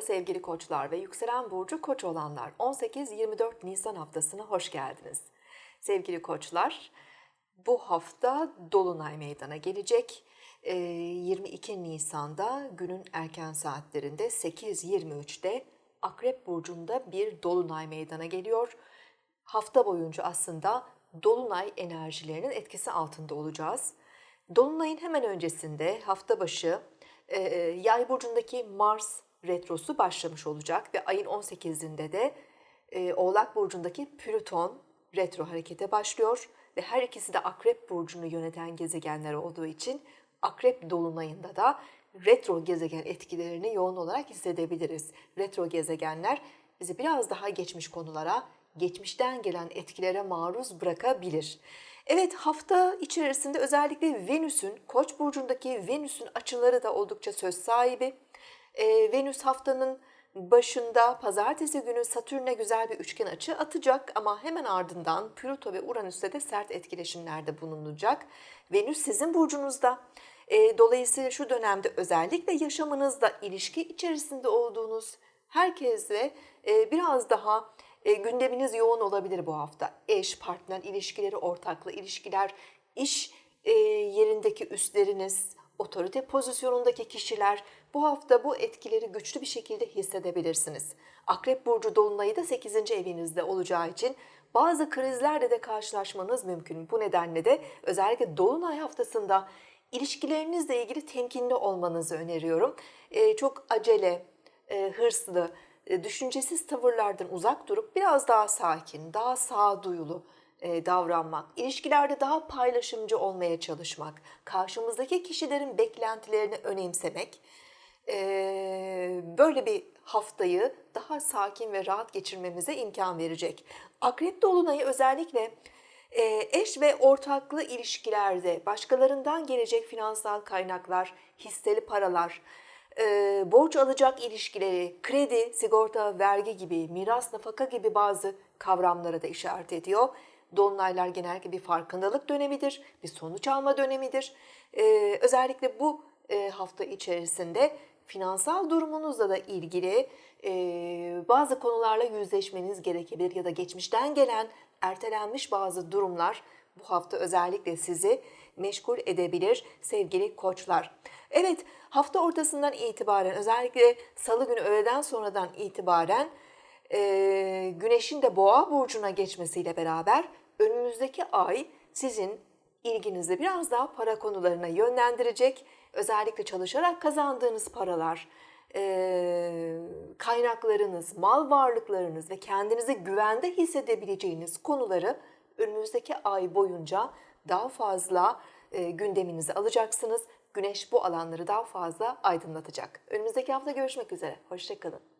Merhaba sevgili koçlar ve yükselen burcu koç olanlar. 18-24 Nisan haftasına hoş geldiniz. Sevgili koçlar, bu hafta Dolunay meydana gelecek. Ee, 22 Nisan'da günün erken saatlerinde 8.23'te Akrep Burcu'nda bir Dolunay meydana geliyor. Hafta boyunca aslında Dolunay enerjilerinin etkisi altında olacağız. Dolunay'ın hemen öncesinde hafta başı e, Yay burcundaki Mars retrosu başlamış olacak ve ayın 18'inde de e, Oğlak burcundaki Plüton retro harekete başlıyor ve her ikisi de Akrep burcunu yöneten gezegenler olduğu için Akrep dolunayında da retro gezegen etkilerini yoğun olarak hissedebiliriz. Retro gezegenler bizi biraz daha geçmiş konulara, geçmişten gelen etkilere maruz bırakabilir. Evet hafta içerisinde özellikle Venüs'ün, Koç burcundaki Venüs'ün açıları da oldukça söz sahibi. Ee, Venüs haftanın başında pazartesi günü Satürn'e güzel bir üçgen açı atacak ama hemen ardından Plüto ve Uranüs'te de sert etkileşimlerde bulunacak. Venüs sizin burcunuzda. Ee, dolayısıyla şu dönemde özellikle yaşamınızda ilişki içerisinde olduğunuz herkesle e, biraz daha e, gündeminiz yoğun olabilir bu hafta. Eş, partner ilişkileri, ortaklı ilişkiler, iş e, yerindeki üstleriniz, otorite pozisyonundaki kişiler bu hafta bu etkileri güçlü bir şekilde hissedebilirsiniz. Akrep burcu dolunayı da 8. evinizde olacağı için bazı krizlerle de karşılaşmanız mümkün. Bu nedenle de özellikle dolunay haftasında ilişkilerinizle ilgili temkinli olmanızı öneriyorum. E, çok acele, e, hırslı, e, düşüncesiz tavırlardan uzak durup biraz daha sakin, daha sağduyulu davranmak, ilişkilerde daha paylaşımcı olmaya çalışmak, karşımızdaki kişilerin beklentilerini önemsemek, e, böyle bir haftayı daha sakin ve rahat geçirmemize imkan verecek. Akrep Dolunay'ı özellikle e, eş ve ortaklı ilişkilerde başkalarından gelecek finansal kaynaklar, hisseli paralar, e, borç alacak ilişkileri, kredi, sigorta, vergi gibi, miras, nafaka gibi bazı kavramlara da işaret ediyor. Dolunaylar genellikle bir farkındalık dönemidir, bir sonuç alma dönemidir. E, özellikle bu e, hafta içerisinde finansal durumunuzla da ilgili e, bazı konularla yüzleşmeniz gerekebilir ya da geçmişten gelen ertelenmiş bazı durumlar bu hafta özellikle sizi meşgul edebilir sevgili koçlar. Evet hafta ortasından itibaren özellikle salı günü öğleden sonradan itibaren e, güneşin de boğa burcuna geçmesiyle beraber önümüzdeki ay sizin ilginizi biraz daha para konularına yönlendirecek. Özellikle çalışarak kazandığınız paralar, e, kaynaklarınız, mal varlıklarınız ve kendinizi güvende hissedebileceğiniz konuları önümüzdeki ay boyunca daha fazla e, gündeminize alacaksınız. Güneş bu alanları daha fazla aydınlatacak. Önümüzdeki hafta görüşmek üzere. Hoşçakalın.